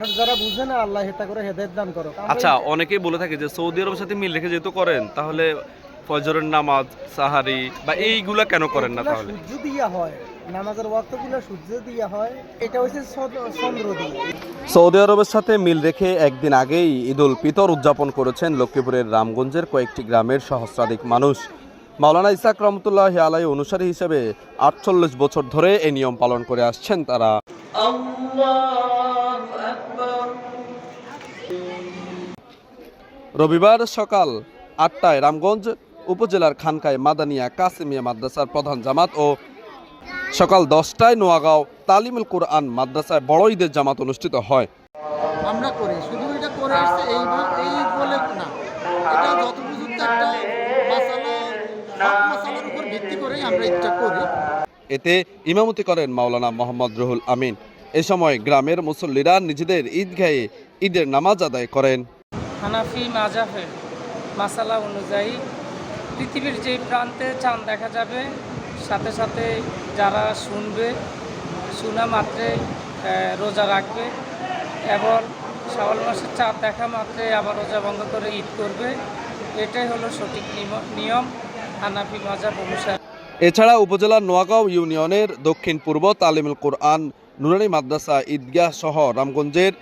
যারা বুঝে না আল্লাহ হেতা করে হেদায়ত দান করো। আচ্ছা অনেকেই বলে থাকে যে সৌদি আরবের সাথে মিল রেখে যেহেতু করেন তাহলে ফজরের নামাজ সাহারি বা এইগুলা কেন করেন না তাহলে? সূর্য দিয়া হয় নামাজের ওয়াক্তগুলো সূর্য দিয়া হয় এটা হচ্ছে চন্দ্র- দিয়ে। সৌদি আরবের সাথে মিল রেখে একদিন আগেই ঈদ উল ফিতর উদযাপন করেছেন লক্ষ্মীপুরের রামগঞ্জের কয়েকটি গ্রামের সহস্রাধিক মানুষ। মাওলানা ইসাক রহমতুল্লাহ আলাই অনুসারী হিসেবে আটচল্লিশ বছর ধরে এই নিয়ম পালন করে আসছেন তারা। রবিবার সকাল আটটায় রামগঞ্জ উপজেলার খানকায় মাদানিয়া কাসিমিয়া মাদ্রাসার প্রধান জামাত ও সকাল দশটায় নোয়াগাঁও তালিমুল কোরআন মাদ্রাসায় বড় ঈদের জামাত অনুষ্ঠিত হয়। আমরা করি শুধু এটা করে আসছে এই এই বলে না। এটা যত একটা মাসালা মাসালার উপর ভিত্তি করেই আমরা এটা করি। এতে ইমামতি করেন মাওলানা মোহাম্মদ রুহুল আমিন। এ সময় গ্রামের মুসল্লিরা নিজেদের ঈদগাহে ঈদের নামাজ আদায় করেন। হানাফি মাজাফের মাসালা অনুযায়ী পৃথিবীর যে প্রান্তে চাঁদ দেখা যাবে, সাথে সাথে যারা শুনবে শোনা মাত্রে রোজা রাখবে এবং শ্রাবণ মাসের চাঁদ দেখা মাত্রে আবার রোজা ভঙ্গ করে ঈদ করবে, এটাই হলো সঠিক নিয়ম হানাফি মাজাব অনুসারে। এছাড়া উপজেলার নোয়াগাঁও ইউনিয়নের দক্ষিণ পূর্ব তালিমুল কোরআন নুরানি মাদ্রাসা ঈদগাহ সহ রামগঞ্জের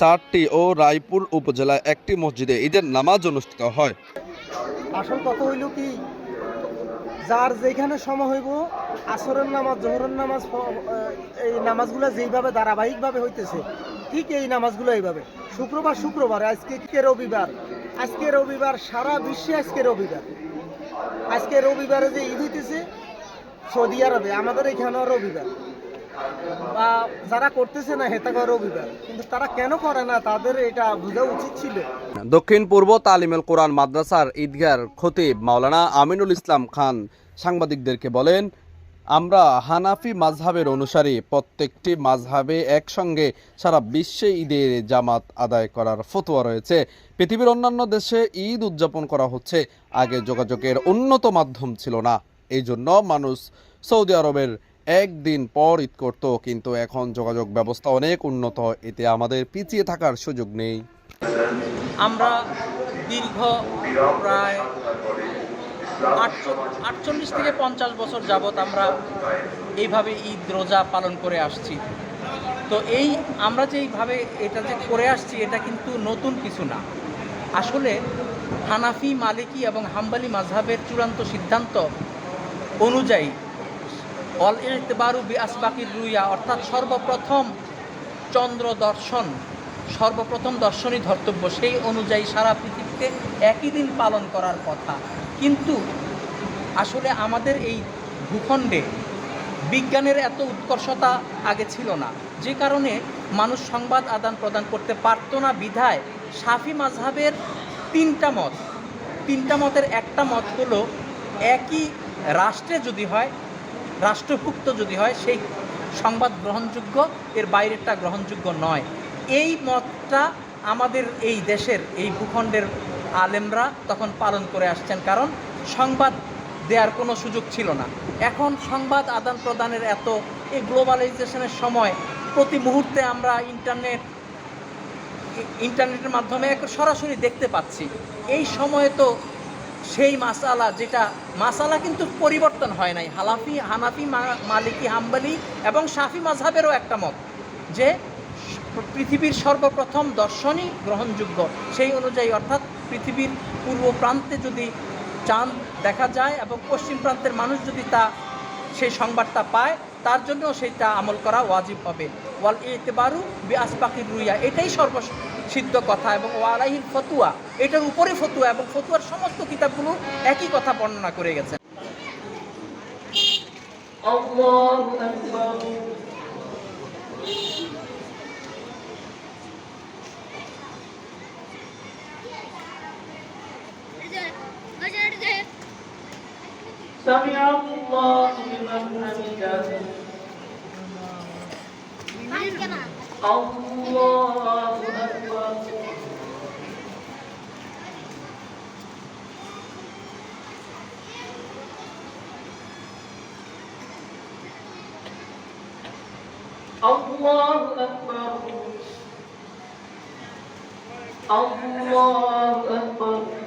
চারটি ও রায়পুর উপজেলায় একটি মসজিদে ঈদের নামাজ অনুষ্ঠিত হয়। আসল কথা হইল কি, যার যেখানে সময় হইব, আসরের নামাজ, জোহরের নামাজ এই নামাজগুলো যেইভাবে ধারাবাহিকভাবে হইতেছে, ঠিক এই নামাজগুলো এইভাবে। শুক্রবার শুক্রবার, আজকে কে রবিবার? আজকে রবিবার, সারা বিশ্বে আজকে রবিবার। আজকে রবিবারে যে ঈদ হইতেছে, সৌদি আরবে, আমাদের এখানেও রবিবার। বা যারা করতেছে না হেতাগা রবিবার কিন্তু তারা কেন করে না তাদের এটা বোঝা উচিত ছিল। দক্ষিণ পূর্ব তালিমেল কোরআন মাদ্রাসার ঈদগার খতিব মাওলানা আমিনুল ইসলাম খান সাংবাদিকদেরকে বলেন, আমরা হানাফি মাযহাবের অনুসারী, প্রত্যেকটি মাযহাবে একসঙ্গে সারা বিশ্বে ঈদের জামাত আদায় করার ফতোয়া রয়েছে। পৃথিবীর অন্যান্য দেশে ঈদ উদযাপন করা হচ্ছে, আগে যোগাযোগের উন্নত মাধ্যম ছিল না। এই জন্য মানুষ সৌদি আরবের একদিন পর ঈদ করত, কিন্তু এখন যোগাযোগ ব্যবস্থা অনেক উন্নত, এতে আমাদের পিছিয়ে থাকার সুযোগ নেই। আমরা দীর্ঘ প্রায় আটচল- আটচল্লিশ থেকে পঞ্চাশ বছর যাবৎ আমরা এইভাবে ঈদ রোজা পালন করে আসছি। তো এই, আমরা যে এইভাবে এটা যে করে আসছি, এটা কিন্তু নতুন কিছু না। আসলে হানাফি, মালিকি এবং হাম্বালি মাঝহাবের চূড়ান্ত সিদ্ধান্ত অনুযায়ী অল ইতেবারু বি আসবাকির রুইয়া, অর্থাৎ সর্বপ্রথম চন্দ্র দর্শন সর্বপ্রথম দর্শনই ধর্তব্য সেই অনুযায়ী সারা পৃথিবীতে একই দিন পালন করার কথা। কিন্তু আসলে আমাদের এই ভূখণ্ডে বিজ্ঞানের এত উৎকর্ষতা আগে ছিল না। যে কারণে মানুষ সংবাদ আদান প্রদান করতে পারতো না বিধায় সাফি মাঝহাবের তিনটা মত। তিনটা মতের একটা মত হলো, একই রাষ্ট্রে যদি হয় রাষ্ট্রভুক্ত যদি হয়, সেই সংবাদ গ্রহণযোগ্য, এর বাইরেরটা গ্রহণযোগ্য নয়। এই মতটা আমাদের এই দেশের, এই ভূখণ্ডের আলেমরা তখন পালন করে আসছেন, কারণ সংবাদ দেওয়ার কোনো সুযোগ ছিল না। এখন সংবাদ আদান প্রদানের এত এই গ্লোবালাইজেশনের সময়, প্রতি মুহূর্তে আমরা ইন্টারনেট ইন্টারনেটের মাধ্যমে সরাসরি দেখতে পাচ্ছি। এই সময়ে তো সেই মাসালা, যেটা মাসালা কিন্তু পরিবর্তন হয় নাই। হালাফি, হানাফি মালিকি, হাম্বালি এবং শাফি মাঝহাবেরও একটা মত যে পৃথিবীর সর্বপ্রথম দর্শনই গ্রহণযোগ্য। সেই অনুযায়ী অর্থাৎ পৃথিবীর পূর্ব প্রান্তে যদি চাঁদ দেখা যায় এবং পশ্চিম প্রান্তের মানুষ যদি তা, সেই সংবাদটা পায়, তার জন্য সেইটা আমল করা ওয়াজিব হবে। ওয়াল এতেবারু বি আসবাকির রুইয়া, এটাই সর্বসিদ্ধ কথা এবং ওয়ালাহির ফতুয়া এটার উপরে ফতুয়া এবং ফতুয়ার সমস্ত কিতাবগুলো একই কথা বর্ণনা করে গেছে سمع الله لمن حمده الله الله أكبر الله أكبر